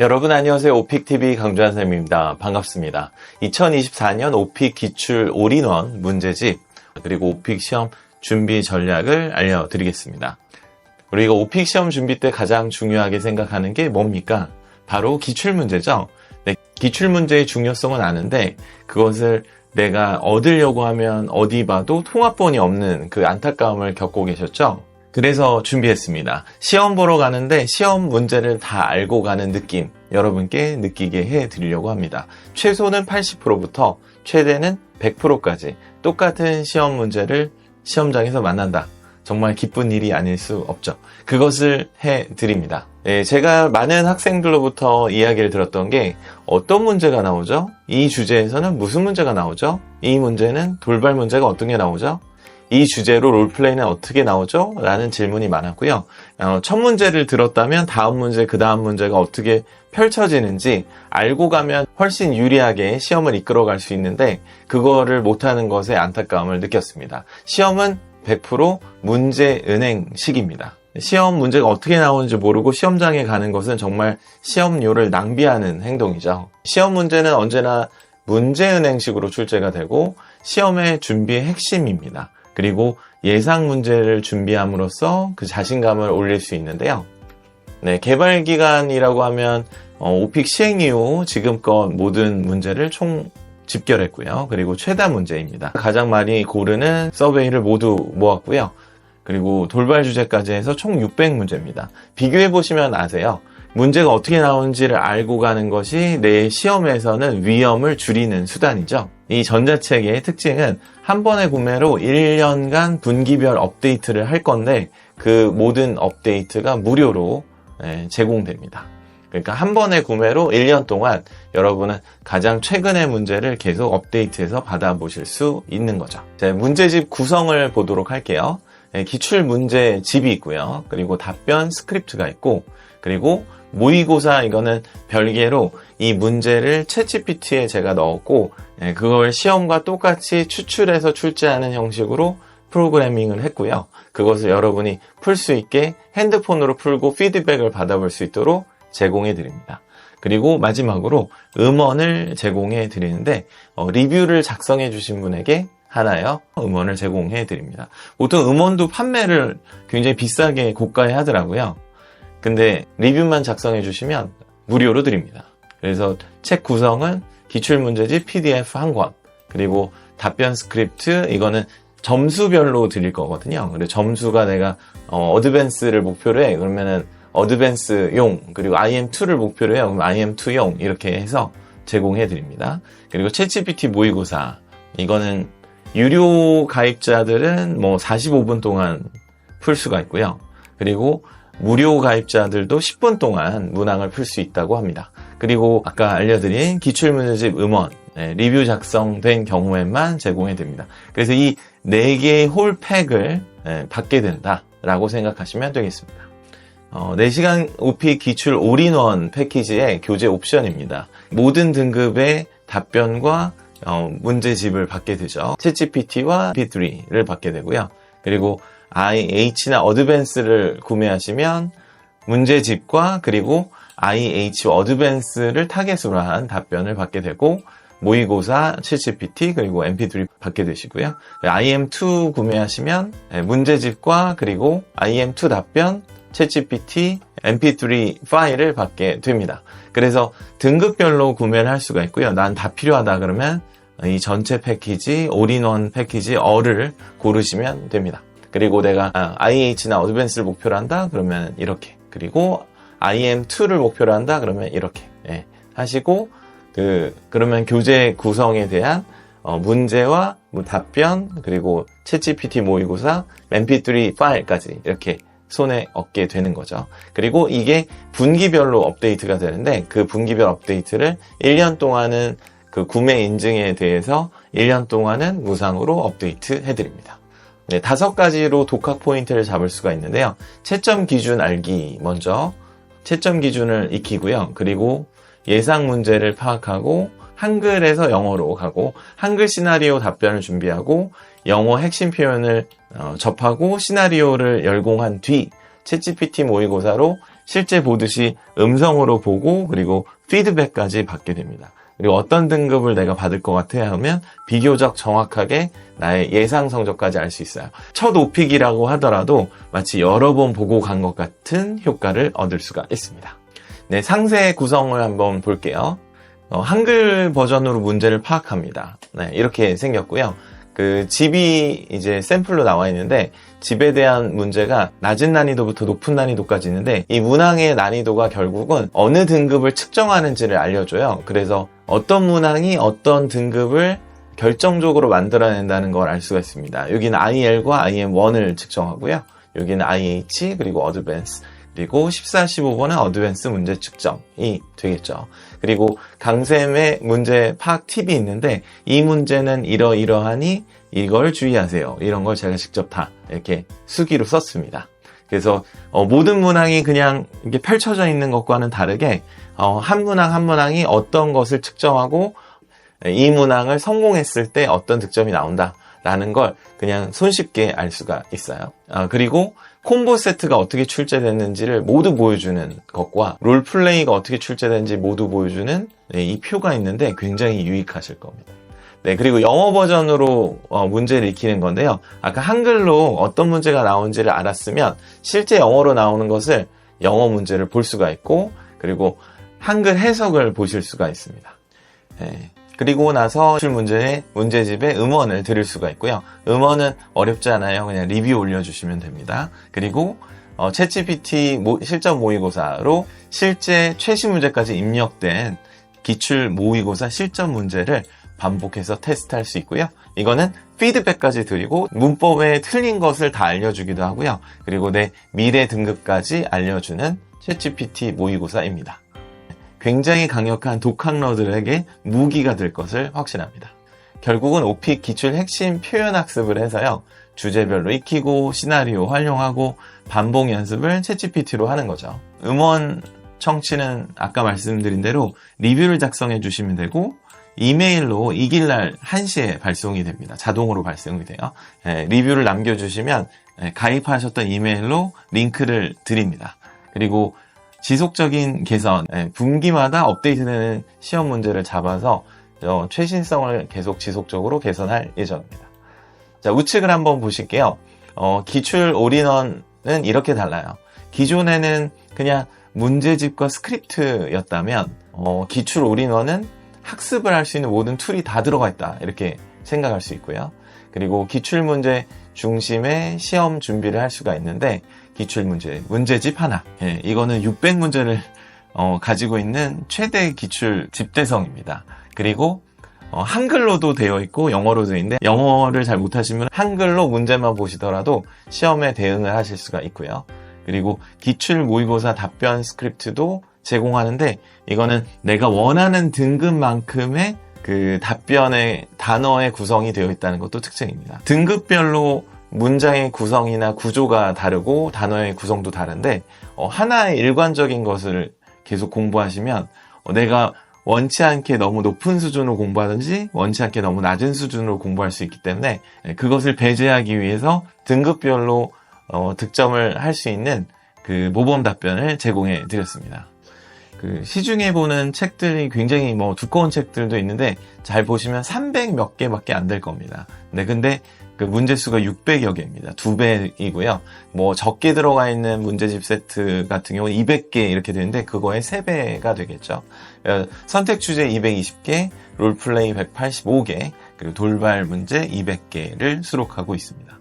여러분 안녕하세요. 오픽TV 강주한 쌤입니다. 반갑습니다. 2024년 오픽 기출 올인원 문제집 그리고 오픽 시험 준비 전략을 알려드리겠습니다. 우리가 오픽 시험 준비 때 가장 중요하게 생각하는 게 뭡니까? 바로 기출 문제죠. 네, 기출 문제의 중요성은 아는데 그것을 내가 얻으려고 하면 어디 봐도 통합본이 없는 그 안타까움을 겪고 계셨죠? 그래서 준비했습니다. 시험 보러 가는데 시험 문제를 다 알고 가는 느낌 여러분께 느끼게 해 드리려고 합니다. 최소는 80%부터 최대는 100%까지 똑같은 시험 문제를 시험장에서 만난다. 정말 기쁜 일이 아닐 수 없죠. 그것을 해 드립니다. 예, 제가 많은 학생들로부터 이야기를 들었던 게 어떤 문제가 나오죠? 이 주제에서는 무슨 문제가 나오죠? 이 문제는 돌발 문제가 어떤 게 나오죠? 이 주제로 롤플레이는 어떻게 나오죠? 라는 질문이 많았고요. 어, 첫 문제를 들었다면 다음 문제, 그 다음 문제가 어떻게 펼쳐지는지 알고 가면 훨씬 유리하게 시험을 이끌어 갈 수 있는데 그거를 못하는 것에 안타까움을 느꼈습니다. 시험은 100% 문제 은행식입니다. 시험 문제가 어떻게 나오는지 모르고 시험장에 가는 것은 정말 시험료를 낭비하는 행동이죠. 시험 문제는 언제나 문제은행식으로 출제가 되고 시험의 준비의 핵심입니다. 그리고 예상 문제를 준비함으로써 그 자신감을 올릴 수 있는데요. 네, 개발 기간이라고 하면 어, 오픽 시행 이후 지금껏 모든 문제를 총 집결했고요. 그리고 최다 문제입니다. 가장 많이 고르는 서베이를 모두 모았고요. 그리고 돌발 주제까지 해서 총 600문제입니다. 비교해 보시면 아세요. 문제가 어떻게 나오는지를 알고 가는 것이 내 시험에서는 위험을 줄이는 수단이죠. 이 전자책의 특징은 한 번의 구매로 1년간 분기별 업데이트를 할 건데 그 모든 업데이트가 무료로 예, 제공됩니다. 그러니까 한 번의 구매로 1년 동안 여러분은 가장 최근의 문제를 계속 업데이트해서 받아보실 수 있는 거죠. 자, 문제집 구성을 보도록 할게요. 예, 기출 문제 집이 있고요. 그리고 답변 스크립트가 있고, 그리고 모의고사 이거는 별개로 이 문제를 채찌PT에 제가 넣었고, 예, 그걸 시험과 똑같이 추출해서 출제하는 형식으로 프로그래밍을 했고요. 그것을 여러분이 풀 수 있게 핸드폰으로 풀고 피드백을 받아볼 수 있도록 제공해 드립니다. 그리고 마지막으로 음원을 제공해 드리는데 어, 리뷰를 작성해 주신 분에게 하나요 음원을 제공해 드립니다. 보통 음원도 판매를 굉장히 비싸게 고가에 하더라고요. 근데 리뷰만 작성해 주시면 무료로 드립니다. 그래서 책 구성은 기출문제집 PDF 한 권, 그리고 답변 스크립트, 이거는 점수별로 드릴 거거든요. 근데 점수가 내가 어, 드밴스를 목표로 해. 그러면은 어드밴스용, 그리고 IM2를 목표로 해요. 그럼 IM2용 이렇게 해서 제공해 드립니다. 그리고 챗GPT 모의고사, 이거는 유료 가입자들은 뭐 45분 동안 풀 수가 있고요. 그리고 무료 가입자들도 10분 동안 문항을 풀 수 있다고 합니다. 그리고 아까 알려드린 기출문제집 음원, 네, 리뷰 작성된 경우에만 제공해 드립니다. 그래서 이 4개의 홀팩을 네, 받게 된다라고 생각하시면 되겠습니다. 어, 4시간 OP 기출 올인원 패키지의 교재 옵션입니다. 모든 등급의 답변과 어, 문제집을 받게 되죠. 챗GPT와 P3를 받게 되고요. 그리고 IH나 어드밴스를 구매하시면 문제집과 그리고 IH 어드밴스를 타겟으로 한 답변을 받게 되고 모의고사, 챗GPT 그리고 MP3 받게 되시고요. IM2 구매하시면 문제집과 그리고 IM2 답변, 챗GPT, MP3 파일을 받게 됩니다. 그래서 등급별로 구매를 할 수가 있고요. 난 다 필요하다 그러면 이 전체 패키지, 올인원 패키지 어를 고르시면 됩니다. 그리고 내가 IH나 어드밴스를 목표로 한다? 그러면 이렇게. 그리고 IM2를 목표로 한다? 그러면 이렇게. 예, 하시고 그 그러면 교재 구성에 대한 어, 문제와 뭐 답변 그리고 챗GPT 모의고사 MP3 파일까지 이렇게 손에 얻게 되는 거죠. 그리고 이게 분기별로 업데이트가 되는데 그 분기별 업데이트를 1년 동안은 그 구매 인증에 대해서 1년 동안은 무상으로 업데이트 해드립니다. 네, 다섯 가지로 독학 포인트를 잡을 수가 있는데요. 채점 기준 알기 먼저 채점 기준을 익히고요. 그리고 예상 문제를 파악하고 한글에서 영어로 가고 한글 시나리오 답변을 준비하고 영어 핵심 표현을 어, 접하고 시나리오를 열공한 뒤 챗GPT 모의고사로 실제 보듯이 음성으로 보고 그리고 피드백까지 받게 됩니다. 그리고 어떤 등급을 내가 받을 것 같아 하면 비교적 정확하게 나의 예상 성적까지 알 수 있어요. 첫 오픽이라고 하더라도 마치 여러 번 보고 간 것 같은 효과를 얻을 수가 있습니다. 네, 상세 구성을 한번 볼게요. 어, 한글 버전으로 문제를 파악합니다. 네, 이렇게 생겼고요. 그 집이 이제 샘플로 나와 있는데 집에 대한 문제가 낮은 난이도부터 높은 난이도까지 있는데 이 문항의 난이도가 결국은 어느 등급을 측정하는지를 알려줘요. 그래서 어떤 문항이 어떤 등급을 결정적으로 만들어낸다는 걸 알 수가 있습니다. 여기는 IL과 IM1을 측정하고요. 여기는 IH 그리고 어드밴스 그리고 14, 15번은 어드밴스 문제 측정이 되겠죠. 그리고 강쌤의 문제 파악 팁이 있는데 이 문제는 이러이러하니 이걸 주의하세요. 이런 걸 제가 직접 다 이렇게 수기로 썼습니다. 그래서 어, 모든 문항이 그냥 이렇게 펼쳐져 있는 것과는 다르게 어, 한 문항 한 문항이 어떤 것을 측정하고 이 문항을 성공했을 때 어떤 득점이 나온다라는 걸 그냥 손쉽게 알 수가 있어요. 아, 그리고 콤보 세트가 어떻게 출제됐는지를 모두 보여주는 것과 롤플레이가 어떻게 출제됐는지 모두 보여주는 네, 이 표가 있는데 굉장히 유익하실 겁니다. 네, 그리고 영어 버전으로 어, 문제를 익히는 건데요. 아까 한글로 어떤 문제가 나온지를 알았으면 실제 영어로 나오는 것을 영어 문제를 볼 수가 있고 그리고 한글 해석을 보실 수가 있습니다. 네. 그리고 나서 출 문제의 문제집에 음원을 들을 수가 있고요. 음원은 어렵지 않아요. 그냥 리뷰 올려주시면 됩니다. 그리고 어, 모, 실전 모의고사로 실제 최신 문제까지 입력된 기출 모의고사 실전 문제를 반복해서 테스트할 수 있고요. 이거는 피드백까지 드리고 문법에 틀린 것을 다 알려주기도 하고요. 그리고 내 미래 등급까지 알려주는 챗GPT 모의고사입니다. 굉장히 강력한 독학러들에게 무기가 될 것을 확신합니다. 결국은 오픽 기출 핵심 표현 학습을 해서요. 주제별로 익히고 시나리오 활용하고 반복 연습을 챗GPT로 하는 거죠. 음원 청취는 아까 말씀드린 대로 리뷰를 작성해 주시면 되고 이메일로 이길날 1시에 발송이 됩니다. 자동으로 발송이 돼요. 예, 리뷰를 남겨주시면 예, 가입하셨던 이메일로 링크를 드립니다. 그리고 지속적인 개선, 예, 분기마다 업데이트되는 시험 문제를 잡아서 어, 최신성을 계속 지속적으로 개선할 예정입니다. 자, 우측을 한번 보실게요. 어, 기출 올인원은 이렇게 달라요. 기존에는 그냥 문제집과 스크립트였다면 어, 기출 올인원은 학습을 할 수 있는 모든 툴이 다 들어가 있다. 이렇게 생각할 수 있고요. 그리고 기출문제 중심의 시험 준비를 할 수가 있는데 기출문제, 문제집 하나. 예, 이거는 600문제를 어, 가지고 있는 최대 기출 집대성입니다. 그리고 어, 한글로도 되어 있고 영어로도 되어 있는데 영어를 잘 못하시면 한글로 문제만 보시더라도 시험에 대응을 하실 수가 있고요. 그리고 기출 모의고사 답변 스크립트도 제공하는데 이거는 내가 원하는 등급만큼의 그 답변의 단어의 구성이 되어 있다는 것도 특징입니다. 등급별로 문장의 구성이나 구조가 다르고 단어의 구성도 다른데 어, 하나의 일관적인 것을 계속 공부하시면 어, 내가 원치 않게 너무 높은 수준으로 공부하든지 원치 않게 너무 낮은 수준으로 공부할 수 있기 때문에 네, 그것을 배제하기 위해서 등급별로 어, 득점을 할 수 있는 그 모범 답변을 제공해 드렸습니다. 그 시중에 보는 책들이 굉장히 뭐 두꺼운 책들도 있는데 잘 보시면 300 몇 개밖에 안 될 겁니다. 네, 근데 그 문제 수가 600여 개입니다. 두 배이고요. 뭐 적게 들어가 있는 문제집 세트 같은 경우는 200개 이렇게 되는데 그거의 3배가 되겠죠. 어, 선택 주제 220개, 롤플레이 185개, 그리고 돌발 문제 200개를 수록하고 있습니다.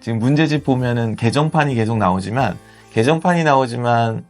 지금 문제집 보면은 개정판이 계속 나오지만 개정판이 나오지만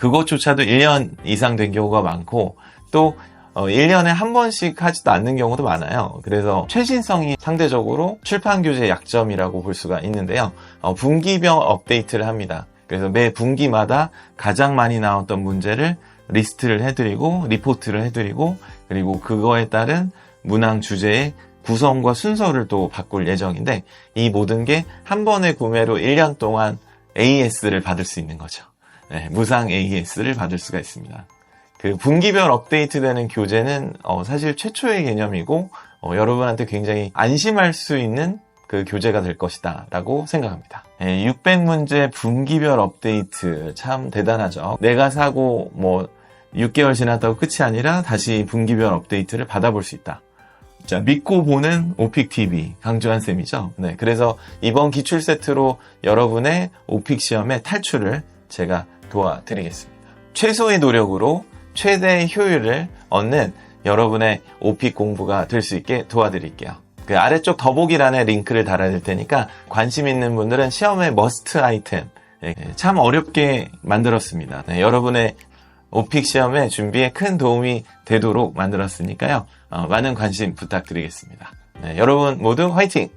그것조차도 1년 이상 된 경우가 많고 또 1년에 어, 한 번씩 하지도 않는 경우도 많아요. 그래서 최신성이 상대적으로 출판 교재의 약점이라고 볼 수가 있는데요. 어, 분기별 업데이트를 합니다. 그래서 매 분기마다 가장 많이 나왔던 문제를 리스트를 해드리고 리포트를 해드리고 그리고 그거에 따른 문항 주제의 구성과 순서를 또 바꿀 예정인데 이 모든 게 한 번의 구매로 1년 동안 AS를 받을 수 있는 거죠. 네, 무상 AS를 받을 수가 있습니다. 그 분기별 업데이트되는 교재는 어, 사실 최초의 개념이고 어, 여러분한테 굉장히 안심할 수 있는 그 교재가 될 것이다 라고 생각합니다. 600문제 분기별 업데이트 참 대단하죠. 내가 사고 뭐 6개월 지났다고 끝이 아니라 다시 분기별 업데이트를 받아볼 수 있다. 자, 믿고 보는 오픽 TV 강주한 쌤이죠. 네, 그래서 이번 기출 세트로 여러분의 오픽 시험의 탈출을 제가 도와드리겠습니다. 최소의 노력으로 최대의 효율을 얻는 여러분의 오픽 공부가 될 수 있게 도와드릴게요. 그 아래쪽 더보기란에 링크를 달아줄 테니까 관심 있는 분들은 시험의 머스트 아이템 예, 참 어렵게 만들었습니다. 네, 여러분의 오픽 시험의 준비에 큰 도움이 되도록 만들었으니까요. 어, 많은 관심 부탁드리겠습니다. 네, 여러분 모두 화이팅!